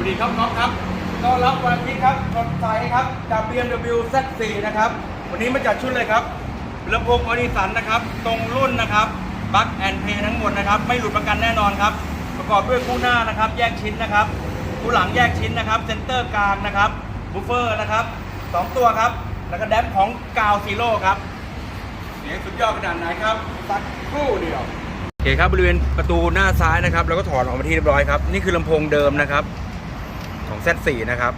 วัสดีครับน้องครับต้อนรับวันอาทิตย์ครับสดใสครับจาก BMW Z4 นะครับ วันนี้มาจัดชุดเลยครับลำโพงออดิสันนะครับ ตรงรุ่นนะครับบัคแอนเพย์ทั้งหมดนะครับ ไม่หลุดประกันแน่นอนครับ ประกอบด้วยคู่หน้านะครับ แยกชิ้นนะครับ คู่หลังแยกชิ้นนะครับ เซนเตอร์กลางนะครับบูฟเฟอร์นะครับสองตัวครับ แล้วก็แดมของกาวซีโร่ครับ เสียงสุดยอดขนาดไหนครับสักครู่เดียวโอเคครับบริเวณประตูหน้าซ้ายนะครับเราก็ถอดออกมาที่เรียบร้อยครับ นี่คือลำโพงเดิมนะครับของ Z4 นะครับ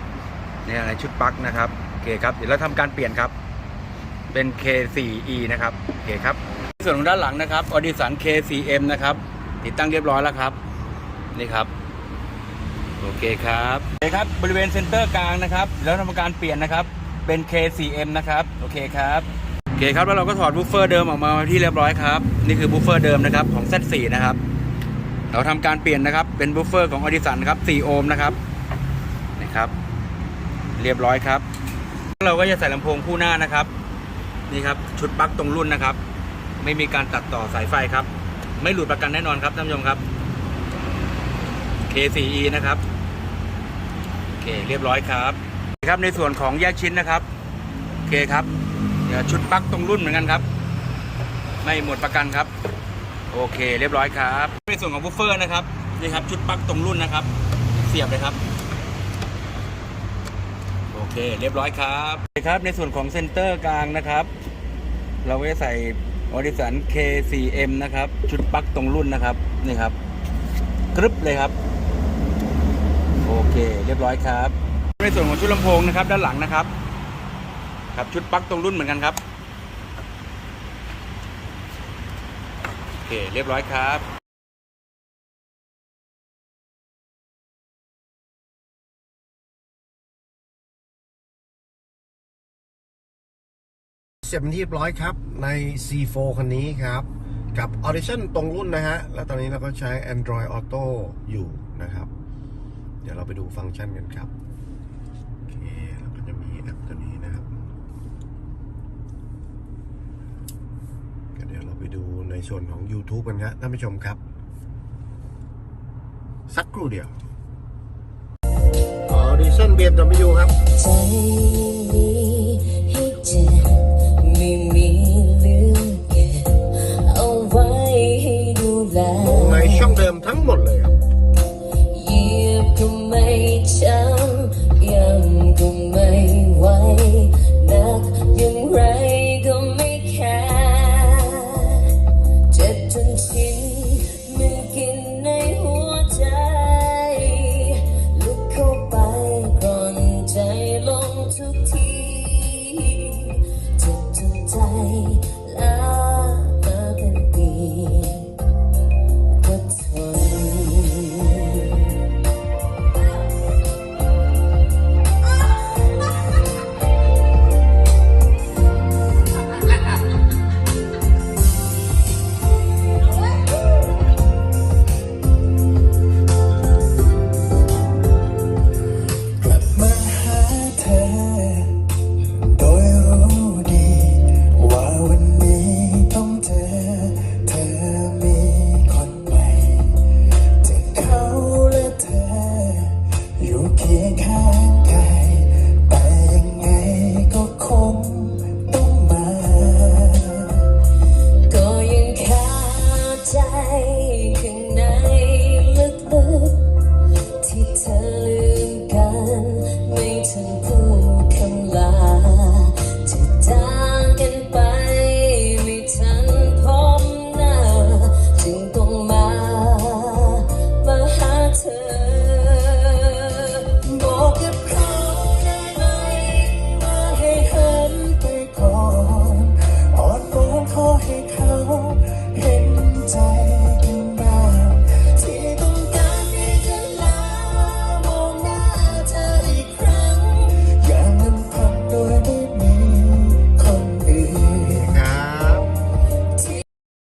เนี่ยในชุดปลั๊กนะครับโอเคครับเดี๋ยวเราทำการเปลี่ยนครับ เป็น K4E นะครับโอเคครับส่วนของด้านหลังนะครับออดิสัน K4M นะครับ ติดตั้งเรียบร้อยแล้วครับนี่ครับโอเคครับโอเคครับบริเวณเซ็นเตอร์กลางนะครับ แล้วทำการเปลี่ยนนะครับเป็น K4M นะครับโอเคครับโอเคครับแล้วเราก็ถอดบูฟเฟอร์เดิมออกมาที่เรียบร้อยครับนี่คือบูฟเฟอร์เดิมนะครับของ Z4 นะครับเราทำการเปลี่ยนนะครับเป็นบูฟเฟอร์ของอดิสันครับ4โอห์มนะครับ ครับ เรียบร้อยครับ เราก็จะใส่ลำโพงคู่หน้านะครับ นี่ครับชุดปลั๊กตรงรุ่นนะครับ ไม่มีการตัดต่อสายไฟครับ ไม่หลุดประกันแน่นอนครับท่านผู้ชมครับ K4E นะครับโอเคเรียบร้อยครับครับในส่วนของแยกชิ้นนะครับโอเคครับเดี๋ยวชุดปลั๊กตรงรุ่นเหมือนกันครับ ไม่หมดประกันครับ โอเค เรียบร้อยครับ ในส่วนของบูฟเฟอร์นะครับนี่ครับชุดปลั๊กตรงรุ่นนะครับ เสียบเลยครับ เค เรียบร้อยครับครับ ในส่วนของเซนเตอร์กลางนะครับ เราก็จะใส่ออดิสัน K4M นะครับ ชุดปลั๊กตรงรุ่นนะครับ นี่ครับกรึบเลยครับ โอเค เรียบร้อยครับ ในส่วนของชุดลำโพงนะครับ ด้านหลังนะครับ ครับชุดปลั๊กตรงรุ่นเหมือนกันครับ โอเค เรียบร้อยครับ สร็จเป็นที่เรียบร้อยครับ ใน C4 คันนี้ครับ กับ Audition ตรงรุ่นนะฮะ แล้วตอนนี้เราก็ใช้ Android Auto อยู่นะครับ เดี๋ยวเราไปดูฟังก์ชันกันครับ โอเคเราก็จะมีแอปตัวนี้นะครับก็เดี๋ยวเราไปดูในส่วนของ YouTube กันครับท่านผู้ชมครับ สักครู่เดียว Audition BMW ครับ เจ็บจนชิน มันกินในหัวใจ ลุกเข้าไปกร่อนใจลงทุกที เจ็บจนใจ